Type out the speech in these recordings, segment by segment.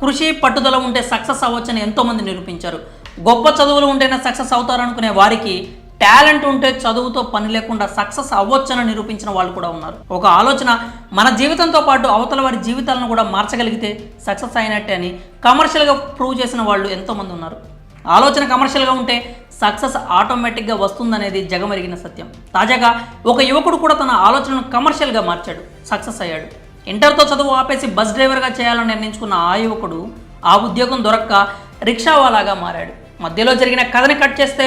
కృషి పట్టుదల ఉంటే సక్సెస్ అవ్వచ్చని ఎంతోమంది నిరూపించారు. గొప్ప చదువులు ఉంటేనే సక్సెస్ అవుతారనుకునే వారికి టాలెంట్ ఉంటే చదువుతో పని లేకుండా సక్సెస్ అవ్వచ్చని నిరూపించిన వాళ్ళు కూడా ఉన్నారు. ఒక ఆలోచన మన జీవితంతో పాటు అవతల వారి జీవితాలను కూడా మార్చగలిగితే సక్సెస్ అయినట్టే అని కమర్షియల్గా ప్రూవ్ చేసిన వాళ్ళు ఎంతోమంది ఉన్నారు. ఆలోచన కమర్షియల్గా ఉంటే సక్సెస్ ఆటోమేటిక్గా వస్తుందనేది జగమెరిగిన సత్యం. తాజాగా ఒక యువకుడు కూడా తన ఆలోచనను కమర్షియల్గా మార్చాడు. సక్సెస్ అయ్యాడు. ఇంటర్తో చదువు ఆపేసి బస్ డ్రైవర్గా చేయాలని నిర్ణయించుకున్న ఆ యువకుడు ఆ ఉద్యోగం దొరక్క రిక్షావాలాగా మారాడు. మధ్యలో జరిగిన కథని కట్ చేస్తే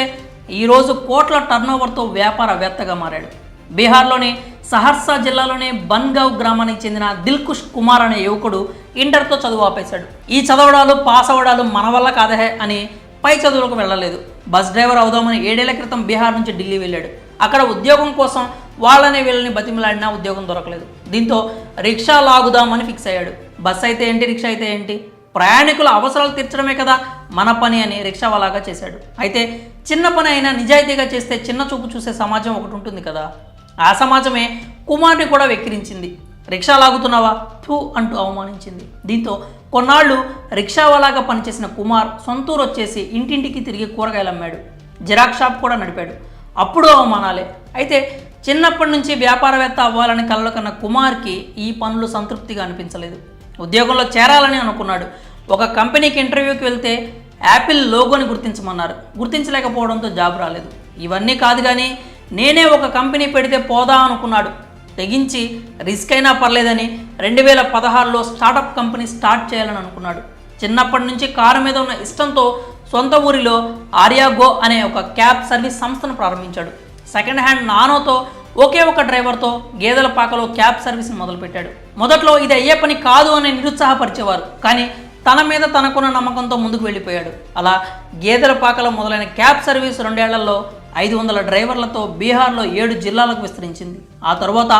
ఈరోజు కోట్ల టర్నోవర్తో వ్యాపారవేత్తగా మారాడు. బీహార్లోని సహర్సా జిల్లాలోని బన్గావ్ గ్రామానికి చెందిన దిల్కుష్ కుమార్ అనే యువకుడు ఇంటర్తో చదువు ఆపేశాడు. ఈ చదవడాలు పాస్ అవ్వడాలు మన వల్ల కాదహే అని పై చదువులకు వెళ్ళలేదు. బస్ డ్రైవర్ అవుదామని ఏడేళ్ళ క్రితం బీహార్ నుంచి ఢిల్లీ వెళ్ళాడు. అక్కడ ఉద్యోగం కోసం వాళ్ళని వీళ్ళని బతిమలాడినా ఉద్యోగం దొరకలేదు. దీంతో రిక్షా లాగుదామని ఫిక్స్ అయ్యాడు. బస్ అయితే ఏంటి రిక్షా అయితే ఏంటి? ప్రయాణికుల అవసరాలు తీర్చడమే కదా మన పని అని రిక్షావాలాగా చేశాడు. అయితే చిన్న పని అయినా నిజాయితీగా చేస్తే చిన్న చూపు చూసే సమాజం ఒకటి ఉంటుంది కదా. ఆ సమాజమే కుమార్ని కూడా వెక్కిరించింది. రిక్షా లాగుతున్నావా? థూ అంటూ అవమానించింది. దీంతో కొన్నాళ్ళు రిక్షావాలాగా పనిచేసిన కుమార్ సొంతూరు వచ్చేసి ఇంటింటికి తిరిగి కూరగాయలు అమ్మాడు. జిరాక్ షాప్ కూడా నడిపాడు. అప్పుడు అవమానాలే. అయితే చిన్నప్పటి నుంచి వ్యాపారవేత్త అవ్వాలని కలలు కన్న కుమార్కి ఈ పనులు సంతృప్తిగా అనిపించలేదు. ఉద్యోగంలో చేరాలని అనుకున్నాడు. ఒక కంపెనీకి ఇంటర్వ్యూకి వెళ్తే యాపిల్ లోగోని గుర్తించమన్నారు. గుర్తించలేకపోవడంతో జాబ్ రాలేదు. ఇవన్నీ కాదు కానీ నేనే ఒక కంపెనీ పెడితే పోదా అనుకున్నాడు. తెగించి రిస్క్ అయినా పర్లేదని రెండు వేల పదహారులో స్టార్టప్ కంపెనీ స్టార్ట్ చేయాలని అనుకున్నాడు. చిన్నప్పటి నుంచి కారు మీద ఉన్న ఇష్టంతో సొంత ఊరిలో ఆర్యాగో అనే ఒక క్యాబ్ సర్వీస్ సంస్థను ప్రారంభించాడు. సెకండ్ హ్యాండ్ నానోతో ఒకే ఒక డ్రైవర్తో గేదెల పాకలో క్యాబ్ సర్వీస్ని మొదలుపెట్టాడు. మొదట్లో ఇది అయ్యే పని కాదు అని నిరుత్సాహపరిచేవారు. కానీ తన మీద తనకున్న నమ్మకంతో ముందుకు వెళ్ళిపోయాడు. అలా గేదెల పాకలో మొదలైన క్యాబ్ సర్వీస్ రెండేళ్ళలో ఐదు వందల డ్రైవర్లతో బీహార్లో ఏడు జిల్లాలకు విస్తరించింది. ఆ తరువాత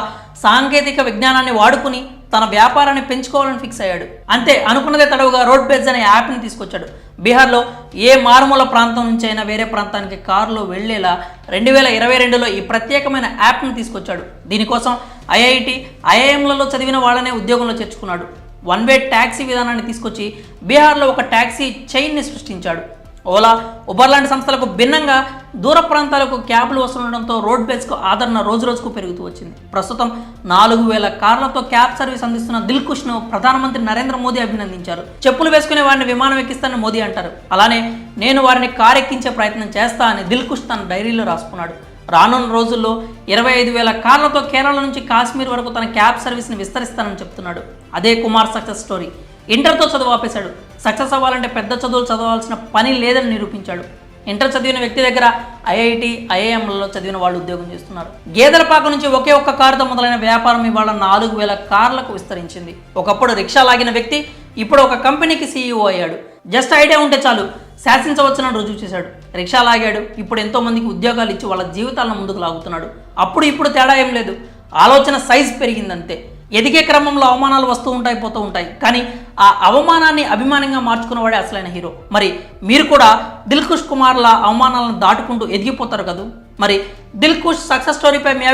సాంకేతిక విజ్ఞానాన్ని వాడుకుని తన వ్యాపారాన్ని పెంచుకోవాలని ఫిక్స్ అయ్యాడు. అంతే అనుకున్నదే తడవుగా రోడ్ బేజ్ అనే యాప్ని తీసుకొచ్చాడు. బీహార్లో ఏ మారుమూల ప్రాంతం నుంచి అయినా వేరే ప్రాంతానికి కారులో వెళ్ళేలా రెండు వేల ఇరవై రెండులో ఈ ప్రత్యేకమైన యాప్ని తీసుకొచ్చాడు. దీనికోసం ఐఐటి ఐఐఎంలలో చదివిన వాళ్ళనే ఉద్యోగంలో చేర్చుకున్నాడు. వన్ వే ట్యాక్సీ విధానాన్ని తీసుకొచ్చి బీహార్లో ఒక ట్యాక్సీ చైన్ని సృష్టించాడు. ఓలా ఉబర్ లాంటి సంస్థలకు భిన్నంగా దూర ప్రాంతాలకు క్యాబ్లు వస్తుండటంతో రోడ్ బేస్కు ఆదరణ రోజు రోజుకు పెరుగుతూ వచ్చింది. ప్రస్తుతం నాలుగు వేల కార్లతో క్యాబ్ సర్వీస్ అందిస్తున్న దిల్కుష్ను ప్రధానమంత్రి నరేంద్ర మోదీ అభినందించారు. చెప్పులు వేసుకునే వారిని విమానం ఎక్కిస్తానని మోదీ అంటారు. అలానే నేను వారిని కారెక్కించే ప్రయత్నం చేస్తా అని దిల్కుష్ తన డైరీలో రాసుకున్నాడు. రానున్న రోజుల్లో ఇరవై ఐదు వేల కార్లతో కేరళ నుంచి కాశ్మీర్ వరకు తన క్యాబ్ సర్వీస్ని విస్తరిస్తానని చెప్తున్నాడు. అదే కుమార్ సక్సెస్ స్టోరీ. ఇంటర్తో చదువు ఆపేశాడు. సక్సెస్ అవ్వాలంటే పెద్ద చదువులు చదవాల్సిన పని లేదని నిరూపించాడు. ఇంటర్ చదివిన వ్యక్తి దగ్గర ఐఐటి ఐఐఎంలలో చదివిన వాళ్ళు ఉద్యోగం చేస్తున్నారు. గేదెల పాక నుంచి ఒకే ఒక్క కారుతో మొదలైన వ్యాపారం ఇవాళ నాలుగు వేల కార్లకు విస్తరించింది. ఒకప్పుడు రిక్షా లాగిన వ్యక్తి ఇప్పుడు ఒక కంపెనీకి సీఈఓ అయ్యాడు. జస్ట్ ఐడియా ఉంటే చాలు శాసించవచ్చునని రుజువు చేశాడు. రిక్షా లాగాడు ఇప్పుడు ఎంతోమందికి ఉద్యోగాలు ఇచ్చి వాళ్ళ జీవితాలను ముందుకు లాగుతున్నాడు. అప్పుడు ఇప్పుడు తేడా ఏం లేదు. ఆలోచన సైజ్ పెరిగిందంతే. ఎదిగే క్రమంలో అవమానాలు వస్తూ ఉంటాయి పోతూ ఉంటాయి. కానీ ఆ అవమానాన్ని అభిమానంగా మార్చుకున్నవాడే అసలైన హీరో. మరి మీరు కూడా దిల్కుష్ కుమార్ల అవమానాలను దాటుకుంటూ ఎదిగిపోతారు కదా? మరి దిల్కుష్ సక్సెస్ స్టోరీపై మీ